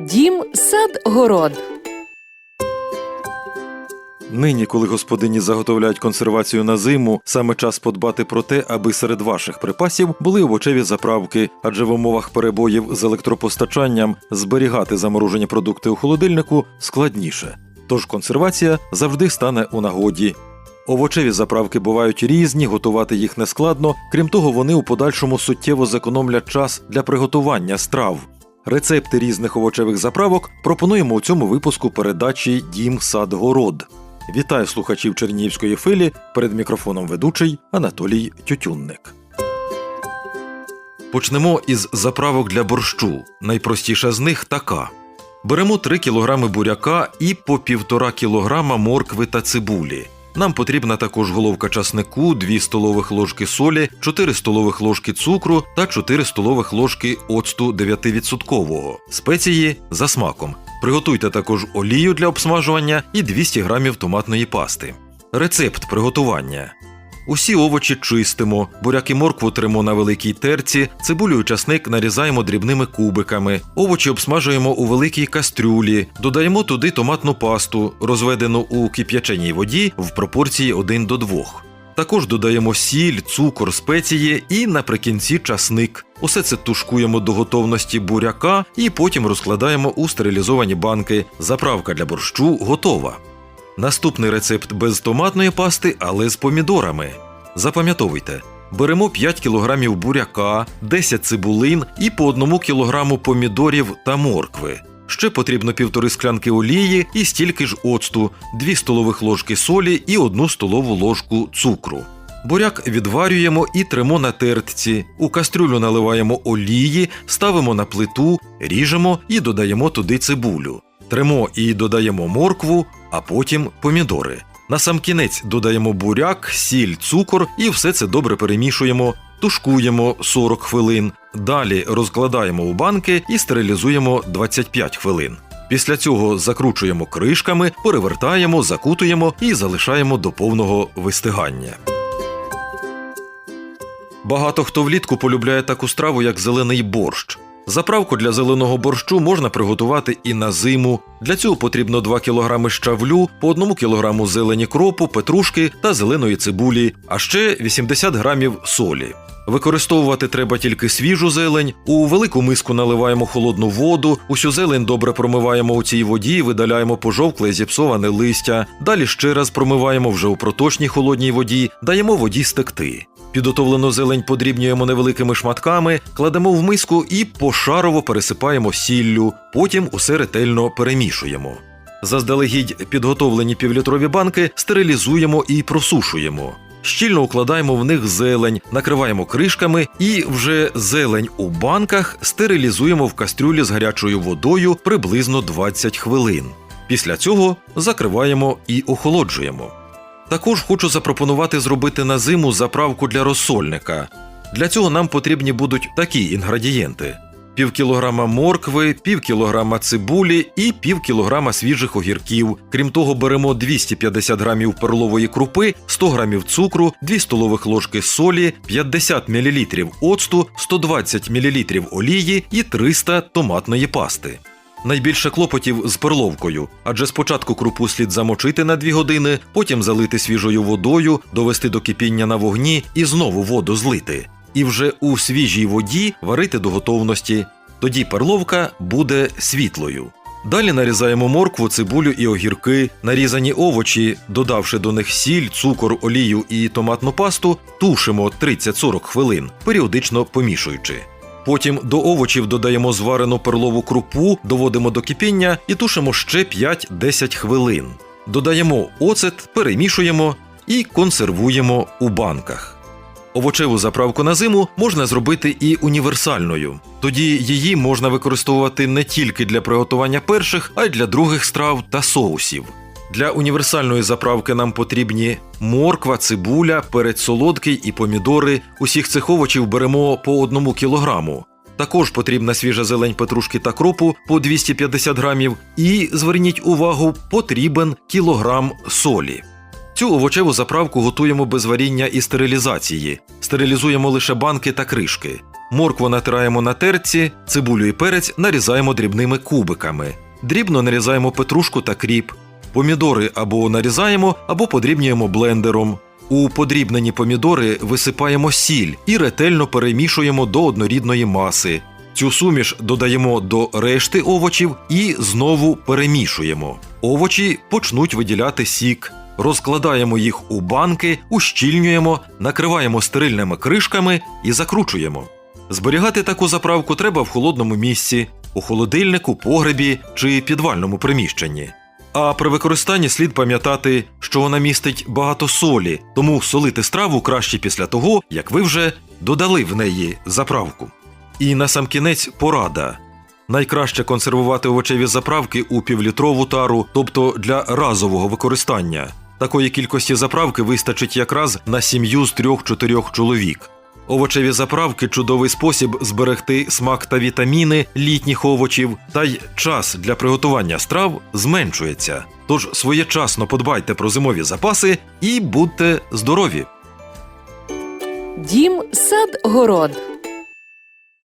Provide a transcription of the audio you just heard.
Дім, сад, город. Нині, коли господині заготовляють консервацію на зиму, саме час подбати про те, аби серед ваших припасів були овочеві заправки, адже в умовах перебоїв з електропостачанням зберігати заморожені продукти у холодильнику складніше. Тож консервація завжди стане у нагоді. Овочеві заправки бувають різні, готувати їх нескладно. Крім того, вони у подальшому суттєво зекономлять час для приготування страв. Рецепти різних овочевих заправок пропонуємо у цьому випуску передачі Дім сад город. Вітаю слухачів Чернігівської филі перед мікрофоном ведучий Анатолій Тютюнник. Почнемо із заправок для борщу. Найпростіша з них така: беремо 3 кг буряка і по 1,5 кг моркви та цибулі. Нам потрібна також головка часнику, 2 столових ложки солі, 4 столових ложки цукру та 4 столових ложки оцту 9%. Спеції за смаком. Приготуйте також олію для обсмажування і 200 грамів томатної пасти. Рецепт приготування. Усі овочі чистимо, буряк і моркву тримо на великій терці, цибулю і часник нарізаємо дрібними кубиками, овочі обсмажуємо у великій кастрюлі, додаємо туди томатну пасту, розведену у кип'яченій воді в пропорції 1 до 2. Також додаємо сіль, цукор, спеції і наприкінці часник. Усе це тушкуємо до готовності буряка і потім розкладаємо у стерилізовані банки. Заправка для борщу готова. Наступний рецепт без томатної пасти, але з помідорами. Запам'ятовуйте. Беремо 5 кг буряка, 10 цибулин і по 1 кг помідорів та моркви. Ще потрібно півтори склянки олії і стільки ж оцту, 2 столових ложки солі і 1 столову ложку цукру. Буряк відварюємо і тримо на тертці. У кастрюлю наливаємо олії, ставимо на плиту, ріжемо і додаємо туди цибулю. Тримо і додаємо моркву, а потім помідори. На сам кінець додаємо буряк, сіль, цукор і все це добре перемішуємо, тушкуємо 40 хвилин. Далі розкладаємо у банки і стерилізуємо 25 хвилин. Після цього закручуємо кришками, перевертаємо, закутуємо і залишаємо до повного вистигання. Багато хто влітку полюбляє таку страву, як зелений борщ. Заправку для зеленого борщу можна приготувати і на зиму. Для цього потрібно 2 кг щавлю, по 1 кг зелені кропу, петрушки та зеленої цибулі, а ще 80 грамів солі. Використовувати треба тільки свіжу зелень. У велику миску наливаємо холодну воду, усю зелень добре промиваємо у цій воді, видаляємо пожовкле зіпсоване листя. Далі ще раз промиваємо вже у проточній холодній воді, даємо воді стекти. Підготовлену зелень подрібнюємо невеликими шматками, кладемо в миску і пошарово пересипаємо сіллю, потім усе ретельно перемішуємо. Заздалегідь підготовлені півлітрові банки стерилізуємо і просушуємо. Щільно укладаємо в них зелень, накриваємо кришками і вже зелень у банках стерилізуємо в кастрюлі з гарячою водою приблизно 20 хвилин. Після цього закриваємо і охолоджуємо. Також хочу запропонувати зробити на зиму заправку для розсольника. Для цього нам потрібні будуть такі інгредієнти: пів кілограма моркви, пів кілограма цибулі і пів кілограма свіжих огірків. Крім того, беремо 250 грамів перлової крупи, 100 грамів цукру, 2 столових ложки солі, 50 мл оцту, 120 мл олії і 300 томатної пасти. Найбільше клопотів з перловкою, адже спочатку крупу слід замочити на 2 години, потім залити свіжою водою, довести до кипіння на вогні і знову воду злити. І вже у свіжій воді варити до готовності. Тоді перловка буде світлою. Далі нарізаємо моркву, цибулю і огірки, нарізані овочі, додавши до них сіль, цукор, олію і томатну пасту, тушимо 30-40 хвилин, періодично помішуючи. Потім до овочів додаємо зварену перлову крупу, доводимо до кипіння і тушимо ще 5-10 хвилин. Додаємо оцет, перемішуємо і консервуємо у банках. Овочеву заправку на зиму можна зробити і універсальною. Тоді її можна використовувати не тільки для приготування перших, а й для других страв та соусів. Для універсальної заправки нам потрібні морква, цибуля, перець солодкий і помідори. Усіх цих овочів беремо по одному кілограму. Також потрібна свіжа зелень петрушки та кропу по 250 грамів. І зверніть увагу, потрібен кілограм солі. Цю овочеву заправку готуємо без варіння і стерилізації. Стерилізуємо лише банки та кришки. Моркву натираємо на терці, цибулю і перець нарізаємо дрібними кубиками. Дрібно нарізаємо петрушку та кріп. Помідори або нарізаємо, або подрібнюємо блендером. У подрібнені помідори висипаємо сіль і ретельно перемішуємо до однорідної маси. Цю суміш додаємо до решти овочів і знову перемішуємо. Овочі почнуть виділяти сік. Розкладаємо їх у банки, ущільнюємо, накриваємо стерильними кришками і закручуємо. Зберігати таку заправку треба в холодному місці, у холодильнику, погребі чи підвальному приміщенні. А при використанні слід пам'ятати, що вона містить багато солі, тому солити страву краще після того, як ви вже додали в неї заправку. І насамкінець порада. Найкраще консервувати овочеві заправки у півлітрову тару, тобто для разового використання. Такої кількості заправки вистачить якраз на сім'ю з трьох-чотирьох чоловік. Овочеві заправки чудовий спосіб зберегти смак та вітаміни літніх овочів, та й час для приготування страв зменшується. Тож своєчасно подбайте про зимові запаси і будьте здорові! Дім сад город.